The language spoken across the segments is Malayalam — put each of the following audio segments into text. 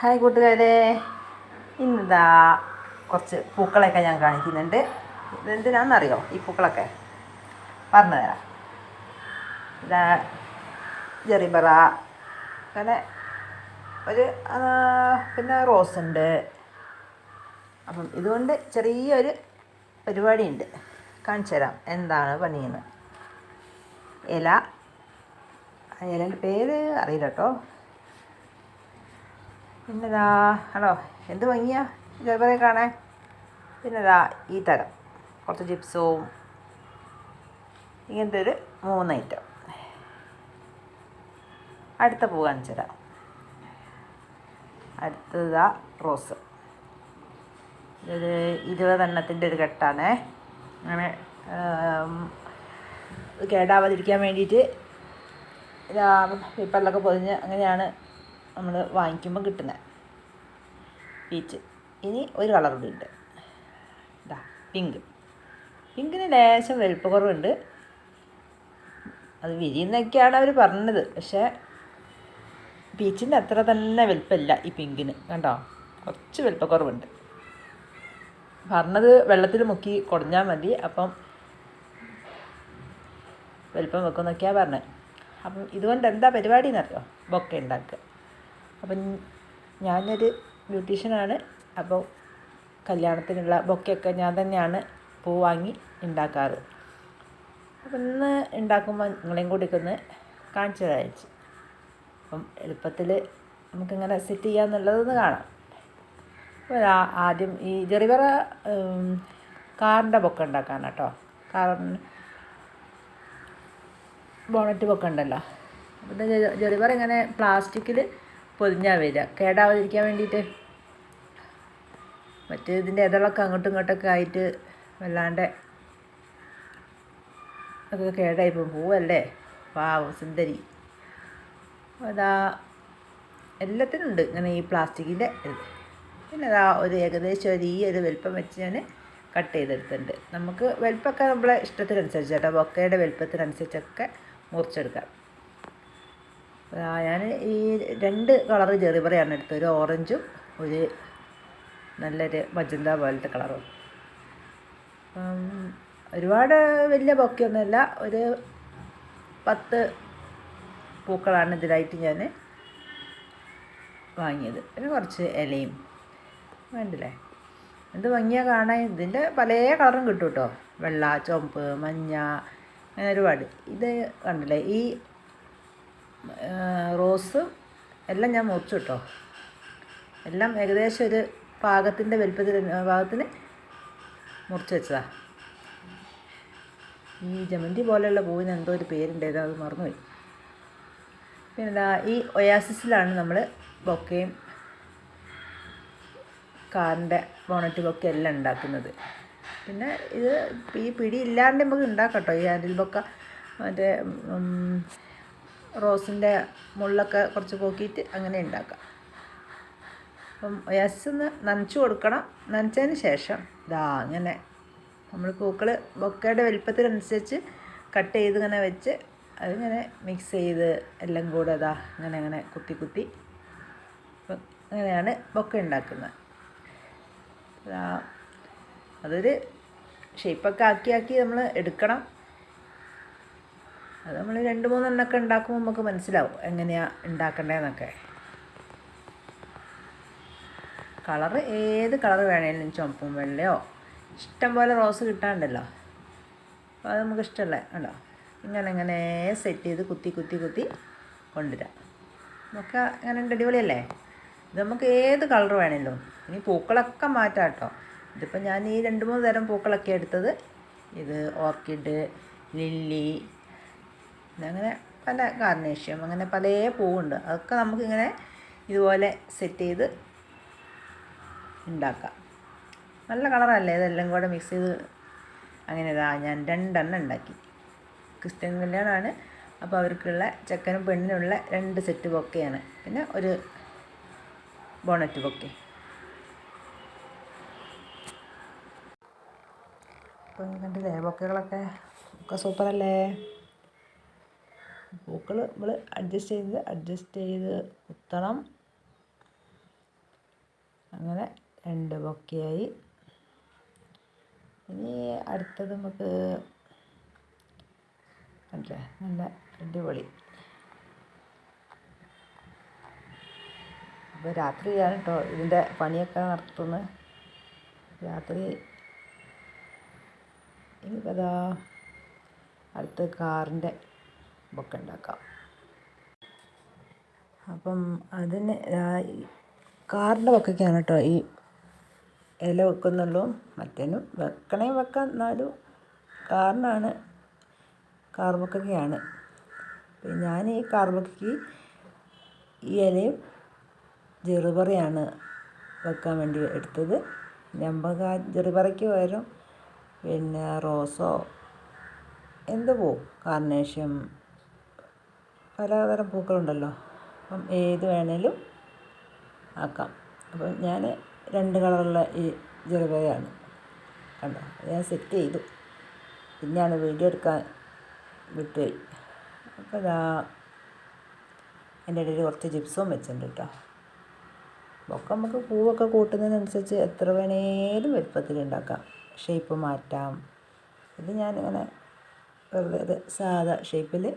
ഹായ് കൂട്ടുകാരെ. ഇന്നിതാ കുറച്ച് പൂക്കളൊക്കെ ഞാൻ കാണിക്കുന്നുണ്ട്. ഇതെന്തിനാണെന്നറിയോ ഈ പൂക്കളൊക്കെ. പറഞ്ഞു തരാം. ഇതാ ജെറിബറ അങ്ങനെ ഒരു പിന്നെ റോസ് ഉണ്ട്. അപ്പം ഇതുകൊണ്ട് ചെറിയൊരു പരിപാടിയുണ്ട്. കാണിച്ചു തരാം എന്താണ് പണിയെന്ന്. ഇല. ഇലന്റെ പേര് അറിയില്ല കേട്ടോ. പിന്നെതാ ഹലോ എന്ത് ഭംഗിയാ? ചെറുപ്പത്തെ കാണാൻ. പിന്നെതാ ഈ തരം. കുറച്ച് ചിപ്സും ഇങ്ങനത്തെ ഒരു മൂന്ന് ഐറ്റം അടുത്ത പൂ കാണിച്ചു തരാം. അടുത്തതാ റോസ്. ഇതൊരു ഇരുപതെണ്ണത്തിന്റെ ഒരു കെട്ടാണേ. അങ്ങനെ കേടാവാതിരിക്കാൻ വേണ്ടിയിട്ട് പേപ്പറിലൊക്കെ പൊതിഞ്ഞ് അങ്ങനെയാണ് നമ്മൾ വാങ്ങിക്കുമ്പോൾ കിട്ടുന്ന. പീച്ച് ഇനി ഒരു കളർ കൂടി ഉണ്ട്. ഇതാ പിങ്ക് പിങ്കിന് ലേശം വെളുപ്പക്കുറവുണ്ട് അത് വിരിയുന്നൊക്കെയാണ് അവർ പറഞ്ഞത്. പക്ഷേ പീച്ചിന്റെ അത്ര തന്നെ വലുപ്പമില്ല ഈ പിങ്കിന് കണ്ടോ? കുറച്ച് വലുപ്പക്കുറവുണ്ട് പറഞ്ഞത് വെള്ളത്തിൽ മുക്കി കുടഞ്ഞാൽ മതി. അപ്പം വലുപ്പം വെക്കുമെന്നൊക്കെയാണ് പറഞ്ഞത്. അപ്പം ഇതുകൊണ്ട് എന്താ പരിപാടി എന്നറിയോ? ബൊക്കെ ഉണ്ടാക്കുക. അപ്പം ഞാനൊരു ബ്യൂട്ടീഷ്യനാണ്. അപ്പോൾ കല്യാണത്തിനുള്ള ബൊക്കെയൊക്കെ ഞാൻ തന്നെയാണ് പൂ വാങ്ങി ഉണ്ടാക്കാറ്. അപ്പം ഇന്ന് ഉണ്ടാക്കുമ്പോൾ നിങ്ങളെയും കൂടി ഒന്ന് കാണിച്ചു തരാച്ചു അപ്പം എളുപ്പത്തിൽ നമുക്കിങ്ങനെ സെറ്റ് ചെയ്യാന്നുള്ളതൊന്ന് കാണാം. അപ്പോൾ ആദ്യം ഈ ജെറിവറ കാറിന്റെ ബൊക്കെ ഉണ്ടാക്കാൻ കേട്ടോ. കാറിന് ബോണറ്റ് ബൊക്കെ ഉണ്ടല്ലോ. അപ്പം ജെറിവർ ഇങ്ങനെ പ്ലാസ്റ്റിക്കിൽ പൊതിഞ്ഞാൽ വരിക. കേടാവാതിരിക്കാൻ വേണ്ടിയിട്ട്. മറ്റേ ഇതിന്റെ ഇതളൊക്കെ അങ്ങോട്ടും ഇങ്ങോട്ടൊക്കെ ആയിട്ട് വല്ലാണ്ട് അതൊക്കെ കേടായി പോകും പൂവല്ലേ? പാവം സുന്ദരി. അതാ എല്ലാത്തിനും ഉണ്ട് ഇങ്ങനെ ഈ പ്ലാസ്റ്റിക്കിന്റെ ഇത്. പിന്നെ അതാ ഒരു ഏകദേശം ഒരു ഈ ഒരു വലുപ്പം വെച്ച് ഞാൻ കട്ട് ചെയ്തെടുത്തിട്ടുണ്ട്. നമുക്ക് വലുപ്പമൊക്കെ നമ്മളെ ഇഷ്ടത്തിനനുസരിച്ച് കേട്ടോ. ബൊക്കയുടെ വലുപ്പത്തിനനുസരിച്ചൊക്കെ മുറിച്ചെടുക്കാം. ഞാൻ ഈ രണ്ട് കളറ് ചെറുപറയാണ് എടുത്തത്. ഒരു ഓറഞ്ചും ഒരു നല്ലൊരു മജന്ത പോലത്തെ കളറും. ഒരുപാട് വലിയ ബൊക്കെയൊന്നുമല്ല. ഒരു പത്ത് പൂക്കളാണ് ഇതിലായിട്ട് ഞാൻ വാങ്ങിയത്. പിന്നെ കുറച്ച് ഇലയും. വേണ്ടില്ലേ? എന്ത് ഭംഗിയാ കാണാൻ. ഇതിന്റെ പല കളറും കിട്ടും കേട്ടോ. വെള്ള ചുവപ്പ് മഞ്ഞ അങ്ങനെ ഒരുപാട്. ഇത് കണ്ടില്ലേ? ഈ റോസ് എല്ലാം ഞാൻ മുറിച്ചു കേട്ടോ. എല്ലാം ഏകദേശം ഒരു പാകത്തിന്റെ വലുപ്പത്തിൽ പാകത്തിന് മുറിച്ച് വെച്ചതാ. ഈ ജമന്തി പോലെയുള്ള പൂവിന് എന്തോ ഒരു പേരുണ്ടായത് അത് മറന്നുപോയി. പിന്നെ ഈ ഒയാസിസിലാണ് നമ്മൾ ബൊക്കയും കാറിന്റെ ബോണറ്റ് ബൊക്കെ എല്ലാം ഉണ്ടാക്കുന്നത്. പിന്നെ ഇത് ഈ പിടി ഇല്ലാണ്ട് നമുക്ക് ഉണ്ടാക്കാം കേട്ടോ ഈ ഹാൻഡിൽ ബൊക്ക മറ്റേ റോസിന്റെ മുള്ളൊക്കെ കുറച്ച് പോക്കിയിട്ട് അങ്ങനെ ഉണ്ടാക്കാം. അപ്പം യെസ് ഒന്ന് നനച്ചു കൊടുക്കണം. നനച്ചതിന് ശേഷം ഇതാ അങ്ങനെ നമ്മൾ പൂക്കൾ ബൊക്കയുടെ വലിപ്പത്തിനനുസരിച്ച് കട്ട് ചെയ്ത് ഇങ്ങനെ വെച്ച് അതിങ്ങനെ മിക്സ് ചെയ്ത് എല്ലാം കൂടെ ഇതാ അങ്ങനെ അങ്ങനെ കുത്തി കുത്തി അങ്ങനെയാണ് ബൊക്ക ഉണ്ടാക്കുന്നത്. അതൊരു ഷേപ്പൊക്കെ ആക്കി ആക്കി നമ്മൾ എടുക്കണം. അത് നമ്മൾ രണ്ട് മൂന്നെണ്ണമൊക്കെ ഉണ്ടാക്കുമ്പോൾ നമുക്ക് മനസ്സിലാവും എങ്ങനെയാണ് ഉണ്ടാക്കേണ്ടതെന്നൊക്കെ കളറ് ഏത് കളർ വേണേലും ചുമപ്പും വെള്ളയോ? ഇഷ്ടം പോലെ റോസ് കിട്ടാണ്ടല്ലോ. അപ്പോൾ അത് നമുക്ക് ഇഷ്ടമല്ലേ ഉണ്ടോ ഇങ്ങനെ ഇങ്ങനെ സെറ്റ് ചെയ്ത് കുത്തി കുത്തി കുത്തി കൊണ്ടുവരാം. നമുക്ക് അങ്ങനെ ഉണ്ട് അടിപൊളിയല്ലേ? ഇത് നമുക്ക് ഏത് കളർ വേണമല്ലോ ഇനി പൂക്കളൊക്കെ മാറ്റാം കേട്ടോ. ഇതിപ്പോൾ ഞാൻ ഈ രണ്ട് മൂന്ന് തരം പൂക്കളൊക്കെ എടുത്തത്. ഇത് ഓർക്കിഡ് ലില്ലി അങ്ങനെ പല കാർണേഷ്യം അങ്ങനെ പല പൂവുണ്ട്. അതൊക്കെ നമുക്കിങ്ങനെ ഇതുപോലെ സെറ്റ് ചെയ്ത് ഉണ്ടാക്കാം. നല്ല കളറല്ലേ? ഇതെല്ലാം കൂടെ മിക്സ് ചെയ്ത് അങ്ങനെ ഇതാ ഞാൻ രണ്ടെണ്ണം ഉണ്ടാക്കി. ക്രിസ്ത്യൻ കല്യാണമാണ് അപ്പോൾ അവർക്കുള്ള ചെക്കനും പെണ്ണിനുള്ള രണ്ട് സെറ്റ് ബൊക്കെയാണ്. പിന്നെ ഒരു ബോണറ്റ് ബൊക്കെ. അപ്പോൾ കണ്ടില്ലേ? ബൊക്കകളൊക്കെ? ഒക്കെ സൂപ്പറല്ലേ പൂക്കൾ നമ്മൾ അഡ്ജസ്റ്റ് ചെയ്ത് അഡ്ജസ്റ്റ് ചെയ്ത് കുത്തണം. അങ്ങനെ രണ്ട് ബൊക്കെയായി ഇനി അടുത്തത് നമുക്ക് അല്ലേ നല്ല അടിപൊളി. അപ്പോൾ രാത്രിയാണ് കേട്ടോ ഇതിന്റെ പണിയൊക്കെ നടത്തുന്നത്. രാത്രി ഇനിയിപ്പോൾ അതാ അടുത്ത് കാറിന്റെ ബൊക്കെ ഉണ്ടാക്കാം. അപ്പം അതിന് കാറിന്റെ ബൊക്കയ്ക്കാണ് കേട്ടോ ഈ ഇല വെക്കുന്നുള്ളൂ മറ്റേനും വെക്കണേ വെക്കാം എന്നാലും കാറിനാണ് കാർ ബൊക്കയ്ക്കാണ് അപ്പം ഞാൻ ഈ കാർ ബൊക്കയ്ക്ക് ഈ ഇലയും ചെറുപറയാണ് വെക്കാൻ വേണ്ടി എടുത്തത്. ഞമ്പക ചെറുപറയ്ക്ക് പകരം പിന്നെ റോസോ എന്ത് പോവും കാർണേഷ്യം പലതരം പൂക്കളുണ്ടല്ലോ. അപ്പം ഏത് വേണേലും ആക്കാം. അപ്പം ഞാൻ രണ്ട് കളറുള്ള ഈ ജെറുബയാണ് കണ്ടോ? ഞാൻ സെറ്റ് ചെയ്തു. പിന്നെയാണ് വീഡിയോ എടുക്കാൻ വിട്ടുപോയി. അപ്പോൾ ഇതാ എന്റെ ഇടയിൽ കുറച്ച് ജിപ്സും വെച്ചിട്ടുണ്ട് കേട്ടോ. ഒക്കെ നമുക്ക് പൂവൊക്കെ കൂട്ടുന്നതിനനുസരിച്ച് എത്ര വേണേലും വലുപ്പത്തിൽ ഉണ്ടാക്കാം. ഷേപ്പ് മാറ്റാം. ഇത് ഞാനിങ്ങനെ വെറുതെ സാധാ ഷേപ്പിൽ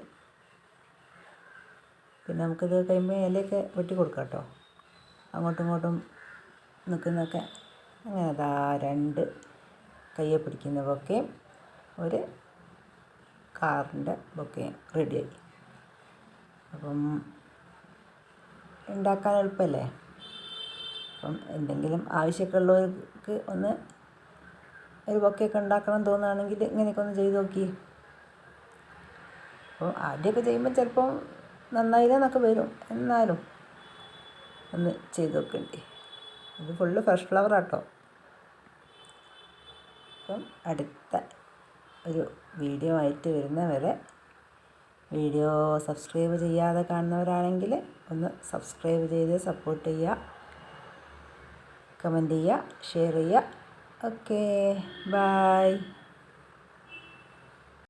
പിന്നെ നമുക്കിത് കഴിയുമ്പോൾ ഇലയൊക്കെ വെട്ടി കൊടുക്കാം കേട്ടോ. അങ്ങോട്ടും ഇങ്ങോട്ടും നിൽക്കുന്നതൊക്കെ അങ്ങനെ അതാ രണ്ട് കയ്യെ പിടിക്കുന്ന ബൊക്കയും ഒരു കാറിന്റെ ബൊക്കയും റെഡിയായി. അപ്പം ഉണ്ടാക്കാൻ എളുപ്പമല്ലേ? അപ്പം എന്തെങ്കിലും ആവശ്യമൊക്കെ ഉള്ളവർക്ക് ഒന്ന് ഒരു ബൊക്കെയൊക്കെ ഉണ്ടാക്കണം തോന്നുകയാണെങ്കിൽ ഇങ്ങനെയൊക്കെ ഒന്ന് ചെയ്ത് നോക്കി. അപ്പോൾ ആദ്യമൊക്കെ ചെയ്യുമ്പോൾ ചിലപ്പം നന്നായില്ലെന്നൊക്കെ വരും. എന്നാലും ഒന്ന് ചെയ്ത് നോക്കണ്ടേ. ഇത് ഫുള്ള് ഫ്രഷ് ഫ്ലവർ ആട്ടോ. അപ്പം അടുത്ത ഒരു വീഡിയോ ആയിട്ട് വരുന്നവരെ വീഡിയോ സബ്സ്ക്രൈബ് ചെയ്യാതെ കാണുന്നവരാണെങ്കിൽ ഒന്ന് സബ്സ്ക്രൈബ് ചെയ്ത് സപ്പോർട്ട് ചെയ്യുക. കമന്റ് ചെയ്യുക ഷെയർ ചെയ്യുക. Okay bye